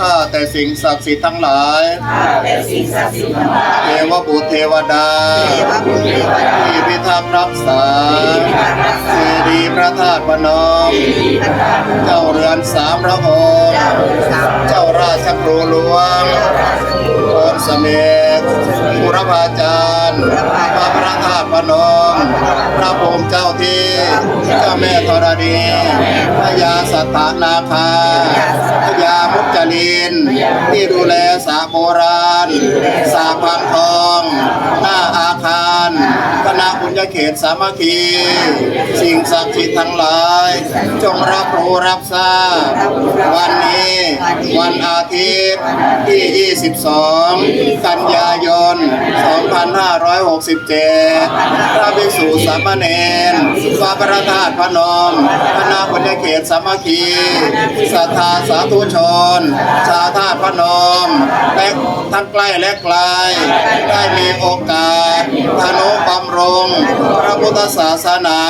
ข้าแต่สิ่งศักดิ์สิทธิ์ทั้งหลายข้าแต่สิ่งศักดิ์สิทธิ์ทั้งหลาย เทวบุตรเทวดาเทวบุตรเทวดาที่พิทักษ์รักษาที่พิทักษ์รักษาเจดีย์พระธาตุพนมที่ดีพระธาตุพนมเจ้าเรือนสามพระองค์เจ้าเรือนสามพระองค์เจ้าราชครูหลวงเจ้าราชครูโอนเสม็ดบุรพาจารย์ นมพระพรหมเจ้าที่เจ้าแม่ธรณีพญาสัตตนาคาพญามุจจลิน ที่ดูแลสาโบราณ สาพังทอง หน้าอาคาร คณะบุญญาเขตสามัคคี สิ่งศักดิ์สิทธิ์ทั้งหลาย จงรับรู้รับทราบ วันนี้ วันอาทิตย์ที่ 22 กันยายน 2567 พระภิกษุสามเณรวัดพระธาตุพนมคณะบุญญาเขตสามัคคีศรัทธาสาธุชน ชาธาตุพนมและทั้งใกล้และไกล ได้มีโอกาสธนุบำรุงพระพุทธศาสนา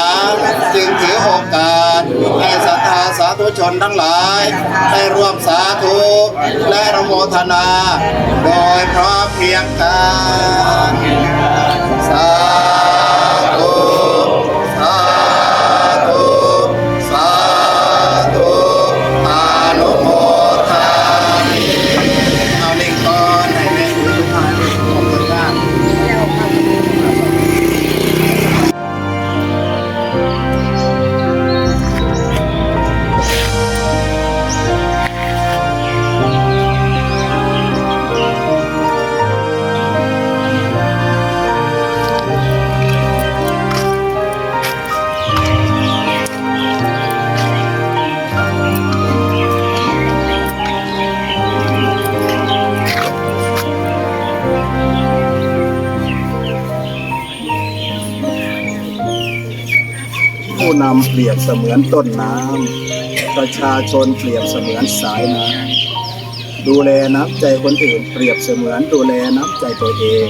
จึงถือโอกาสให้ศรัทธาสาธุชนทั้งหลาย ได้ร่วมสาธุและระโมทนา โดยพร้อมเพรียงกันสา ผู้นำเปรียบเสมือนต้นน้ำประชาชนเปรียบเสมือนสายน้ำดูแลน้ำใจคนอื่น เปรียบเสมือนดูแลน้ำใจตัวเอง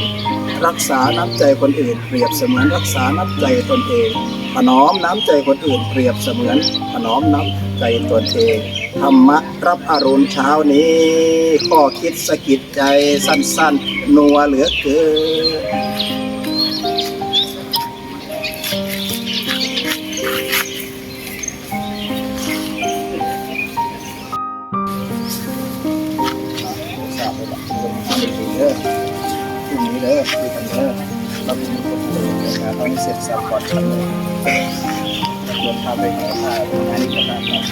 รักษาน้ำใจคนอื่น เปรียบเสมือนรักษาน้ำใจตนเองถนอมน้ำใจคนอื่น เปรียบเสมือนถนอมน้ำใจตนเองธรรมะรับอรุณเช้านี้ข้อคิดสะกิดใจสั้นๆ นัวเหลือเกิน เดินงานต้เสร็จสับก่อนกันเลยรวมทำไปขอท่าอันนี้ก็ได้ครับ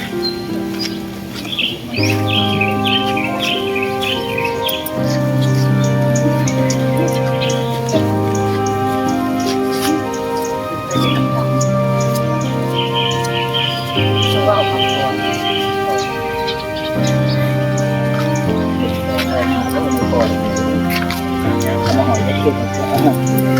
ว่าเอาคำก่อนแล้วมันก่อนเอามาหอยไปขึ้นมาก่อน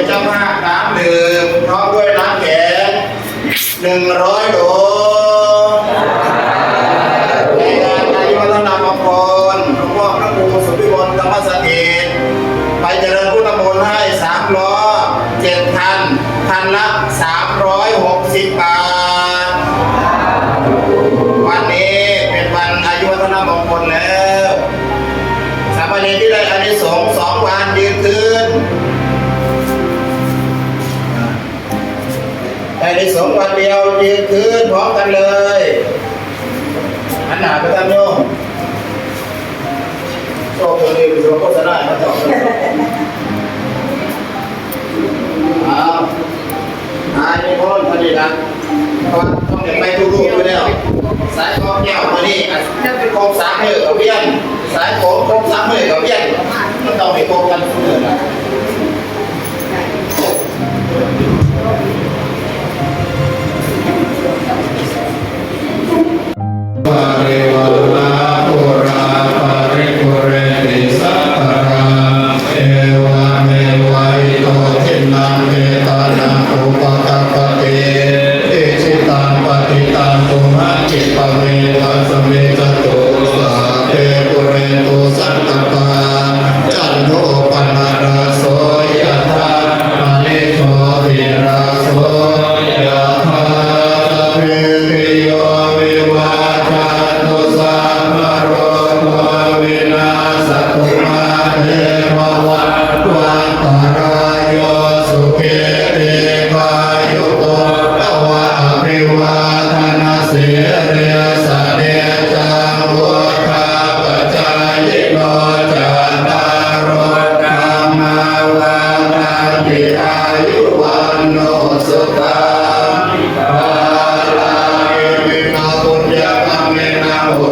เป็นเจ้าภาพน้ำดื่มพร้อมด้วยน้ำแข็งหนึ่งร้อยโหลในงานอายุวัฒนามงคลหลวงพ่อพระครูสุพิมลธรรมสถิตไปเจริญพุทธมนต์ให้สามล้อเจ็ดคันคันละสามร้อยหกสิบบาท วันนี้เป็นวันอายุวัฒนมงคลแล้ว สามเณรที่ได้อานิสงส์สองวันยืนคืน ในสงวันเดียวยืนคืนพร้อมกันเลยอันหนาไปตามโยมก็คนเดียวโยก็จะได้มาต่อบเอาหายมีพ้นพอดีละต้องเด็กไปทุกรูปไปแล้ว สายคอแก้วมานี่นั่นเป็นโคมสามมือกับเบี้ยนสายโคมโคมสามมือกับเบี้ยนมันต้องไปโคงกันเสมอนะ 我は。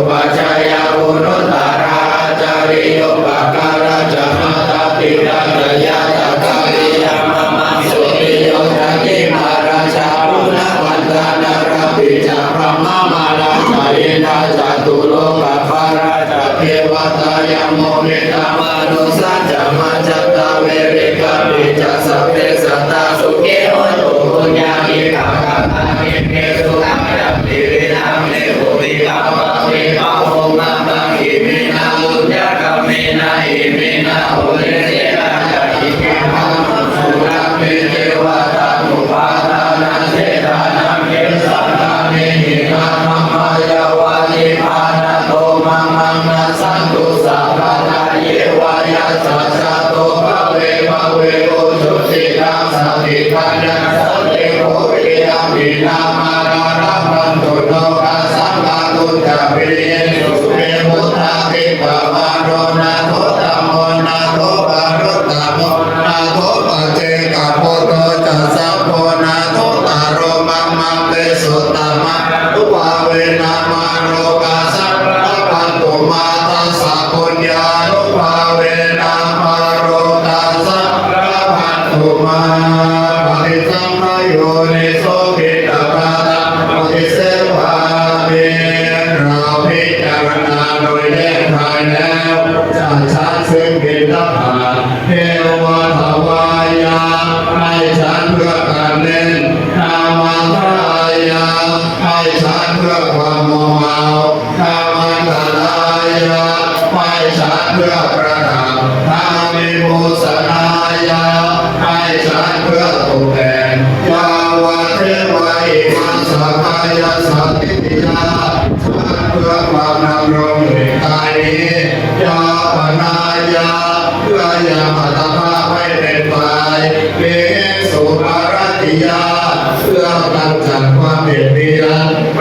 ปัจจยาวุนุตาราจาริโยปการาจมาตาปิรัตยาตาคาริยามามาสุริโยทักิมาราชาปุณวันตานารปิจารมามาราชาอินาจตุโลกภาราชเทวตายโมเน ติปัญญาสันติโหติยามินามานามันตุโนกัสังฆาตุจามิ พระความมเมาธรรมทลายะไฟฉาเพื่อประดับธรรมิบูสนายะไฟฉาเพื่อตกแต่ยาวะเทวะอิมัสกายสัตติยาเพื่อความนำรงในกายยาปนายาเพื่อยามาตภาพให้เป็นไปเมสุภารติยาเพื่อตั้งจความเปลี่ยนเปลี่ยน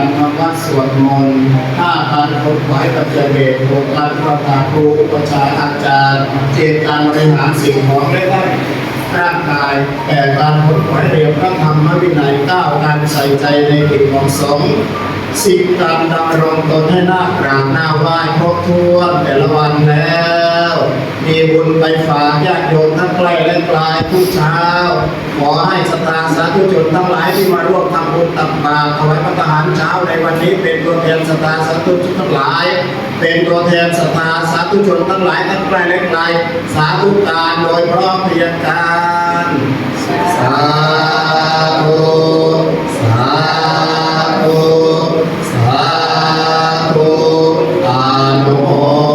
การทำวัดสวดมนต์ห้าการคนไว้ปัจเจเบกหกการประกาศครูอุปชาย์อาจารย์เจตการบริหารสิ่งของได้ได้ร่างกายแต่การผลไหวเรียบพระธรรมวินัยเก้าการใส่ใจในกิจของสงฆ์ สิบการดำรงตนให้หน้ากราบหน้าไหว้ครบถ้วนแต่ละวันแล้ว มีบุญไปฝากญาติโยมทั้งใกล้และไกลทุกเช้า ขอให้สตาสาธุชนทั้งหลายที่มาร่วมทำบุญตักบาตรถวายพระทหารเช้าในวันนี้เป็นตัวแทนสตาสาธุชนทั้งหลาย เป็นตัวแทนสตาสาธุชนทั้งหลายทั้งใกล้และไกลสาธุการโดยพร้อมเพรียงกันสาธุ Allah.